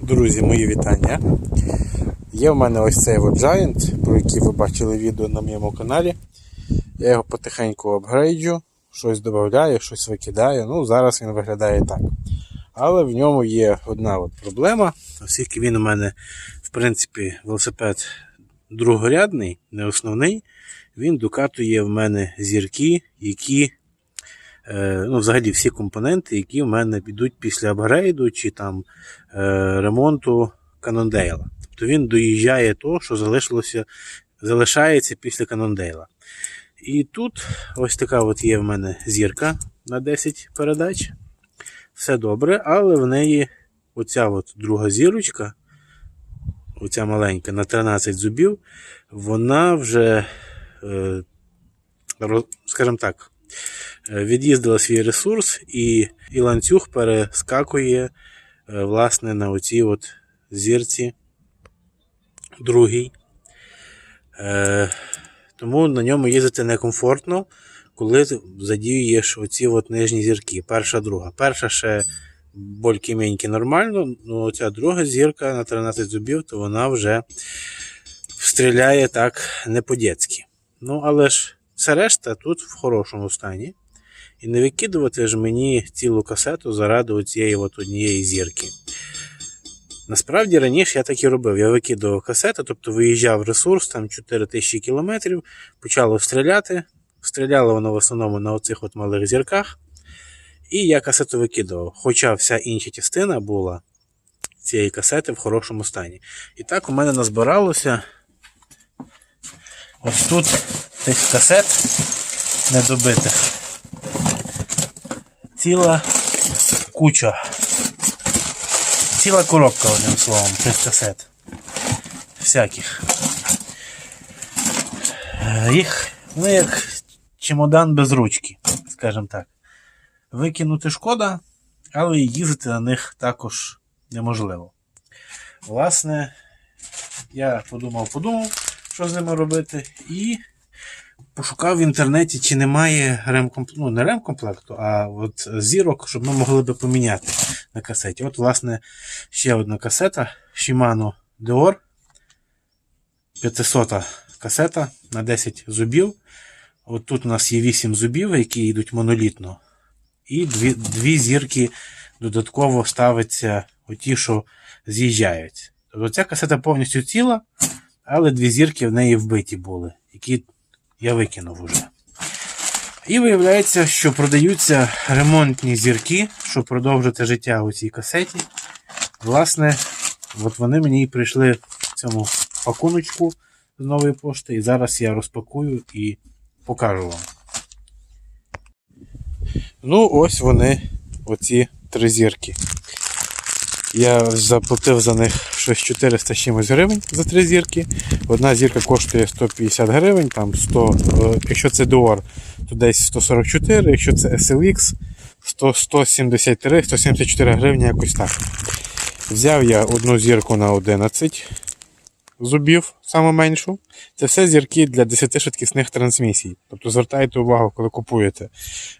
Друзі, мої вітання. Є в мене ось цей Giant, про який ви бачили відео на моєму каналі. Я його потихеньку апгрейджу, щось додаю, щось викидаю. Ну, зараз він виглядає так. Але в ньому є одна от проблема, оскільки він у мене, в принципі, велосипед другорядний, не основний, він докатує в мене зірки, які ну, взагалі всі компоненти, які в мене підуть після апгрейду чи там е, ремонту Cannondale. Тобто він доїжджає то, що залишилося, залишається після Cannondale. І тут ось така от є в мене зірка на 10 передач. Все добре, але в неї оця от друга зірочка, оця маленька на 13 зубів, вона вже, е, скажімо так, е, від'їздила свій ресурс, і, і ланцюг перескакує е, власне на оцій от зірці другій. Е, тому на ньому їздити некомфортно, коли задіюєш оці от нижні зірки. Перша, друга. Перша ще більки-меньки нормально, ну оця друга зірка на 13 зубів, то вона вже стріляє так не по-дєцьки. Ну, але ж все решта тут в хорошому стані. І не викидувати ж мені цілу касету заради оцієї от однієї зірки. Насправді раніше я так і робив. Я викидував касети, тобто виїжджав ресурс, там 4000 кілометрів, почало стріляти. Стріляло воно в основному на оцих от малих зірках. І я касету викидував. Хоча вся інша частина була цієї касети в хорошому стані. І так у мене назбиралося ось тут тих касет недобитих. Ціла куча. Ціла коробка, одним словом, цих касет. Всяких. Їх, ну як чемодан без ручки, скажімо так. Викинути шкода, але їздити на них також неможливо. Власне, я подумав, подумав, що з ними робити, і пошукав в інтернеті, чи немає ремкомплекту, ну не ремкомплекту, а от зірок, щоб ми могли би поміняти на касеті. От, власне, ще одна касета Shimano Dior. 500 касета на 10 зубів. От тут у нас є 8 зубів, які йдуть монолітно. І дві, дві зірки додатково ставиться оті, що з'їжджають. Тобто ця касета повністю ціла, але дві зірки в неї вбиті були, які я викинув уже. І виявляється, що продаються ремонтні зірки, щоб продовжити життя у цій касеті. Власне, от вони мені прийшли в цьому пакуночку з нової пошти. І зараз я розпакую і покажу вам. Ну, ось вони, оці три зірки. Я заплатив за них щось 400 з чимось гривень за три зірки. Одна зірка коштує 150 гривень, там 100, е, якщо це Dior, то десь 144, якщо це SLX, 100, 173, 174 гривні, якось так. Взяв я одну зірку на 11 зубів, саме меншу. Це все зірки для 10 швидкісних трансмісій. Тобто звертайте увагу, коли купуєте.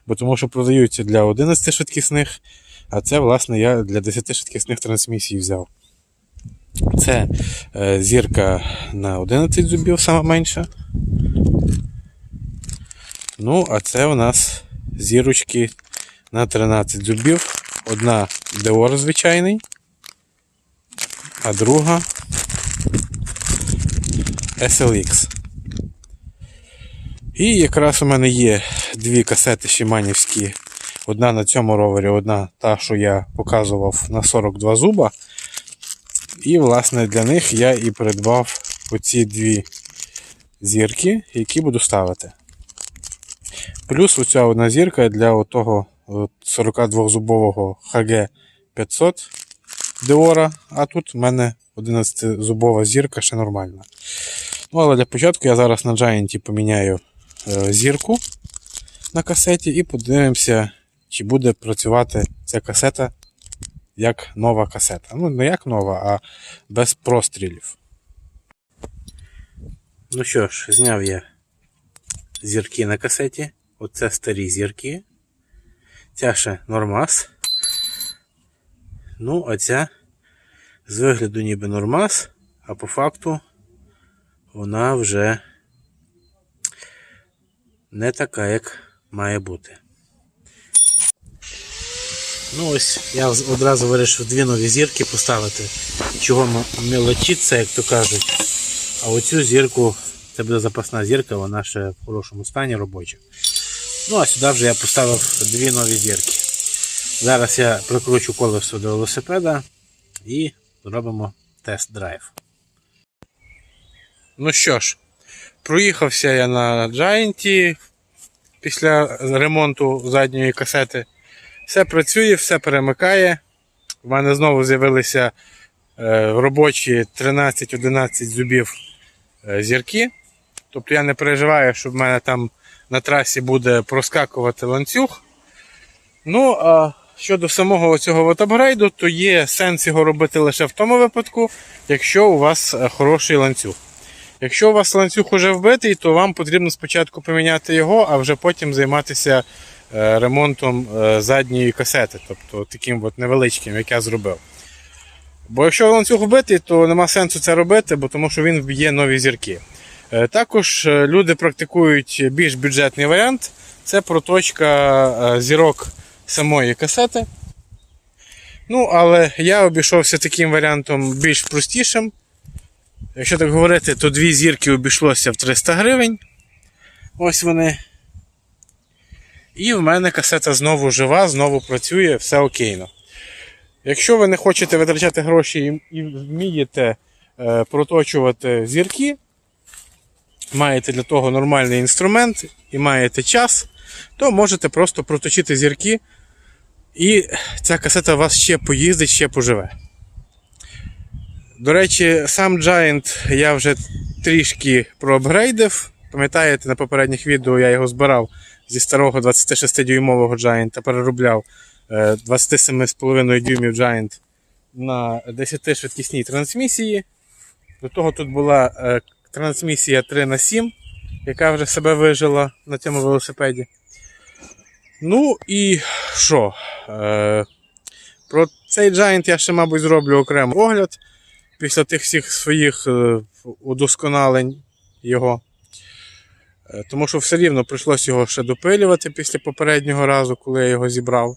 Бо тому що продаються для 11 швидкісних, а це, власне, я для 10 швидкісних трансмісій взяв. Це е, зірка на 11 зубів, саме менша. Ну, а це у нас зірочки на 13 зубів. Одна Dior звичайний, а друга SLX. І якраз у мене є дві касети Шиманівські. Одна на цьому ровері, одна та, що я показував на 42 зуба. І, власне, для них я і придбав оці дві зірки, які буду ставити. Плюс оця одна зірка для отого 42-зубового HG 500 Деора, а тут в мене 11-зубова зірка ще нормальна. Ну, але для початку я зараз на Giant поміняю е, зірку на касеті і подивимося, чи буде працювати ця касета як нова касета. Ну, не як нова, а без прострілів. Ну що ж, зняв я зірки на касеті. Оце старі зірки. Ця ще нормас. Ну, а ця З вигляду ніби нормас, а по факту вона вже не така, як має бути. Ну ось я одразу вирішив дві нові зірки поставити. Чого мелочиться, як то кажуть. А оцю зірку, це буде запасна зірка, вона ще в хорошому стані робоча. Ну а сюди вже я поставив дві нові зірки. Зараз я прикручу колесо до велосипеда і зробимо тест-драйв. Ну що ж, проїхався я на Giant після ремонту задньої касети. Все працює, все перемикає. У мене знову з'явилися е, робочі 13-11 зубів е, зірки. Тобто я не переживаю, що в мене там на трасі буде проскакувати ланцюг. Ну, а щодо самого цього от апгрейду, то є сенс його робити лише в тому випадку, якщо у вас е, хороший ланцюг. Якщо у вас ланцюг уже вбитий, то вам потрібно спочатку поміняти його, а вже потім займатися ремонтом е, задньої касети, тобто таким от невеличким, як я зробив. Бо якщо ланцюг вбитий, то нема сенсу це робити, бо тому що він вб'є нові зірки. Е, Також е, люди практикують більш бюджетний варіант це проточка е, зірок самої касети. Ну, але я обійшовся таким варіантом більш простішим. Якщо так говорити, то дві зірки обійшлося в 300 гривень. Ось вони. І в мене касета знову жива, знову працює, все окейно. Якщо ви не хочете витрачати гроші і- вмієте е, проточувати зірки, маєте для того нормальний інструмент і маєте час, то можете просто проточити зірки, і ця касета у вас ще поїздить, ще поживе. До речі, сам Giant я вже трішки проапгрейдив. Пам'ятаєте, на попередніх відео я його збирав зі старого 26-дюймового Giant, переробляв е, 27,5 дюймів Giant на 10-швидкісній трансмісії. До того тут була е, трансмісія 3х7, яка вже себе вижила на цьому велосипеді. Ну і що? Е, про цей Giant я ще, мабуть, зроблю окремий огляд після тих всіх своїх е, удосконалень його. Е, Тому що все рівно прийшлося його ще допилювати після попереднього разу, коли я його зібрав.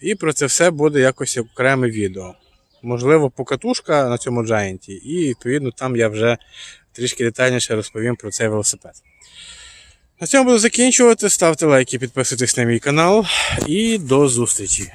І про це все буде якось окреме відео. Можливо, покатушка на цьому Giant, і відповідно там я вже трішки детальніше розповім про цей велосипед. На цьому буду закінчувати. Ставте лайки, підписуйтесь на мій канал і до зустрічі!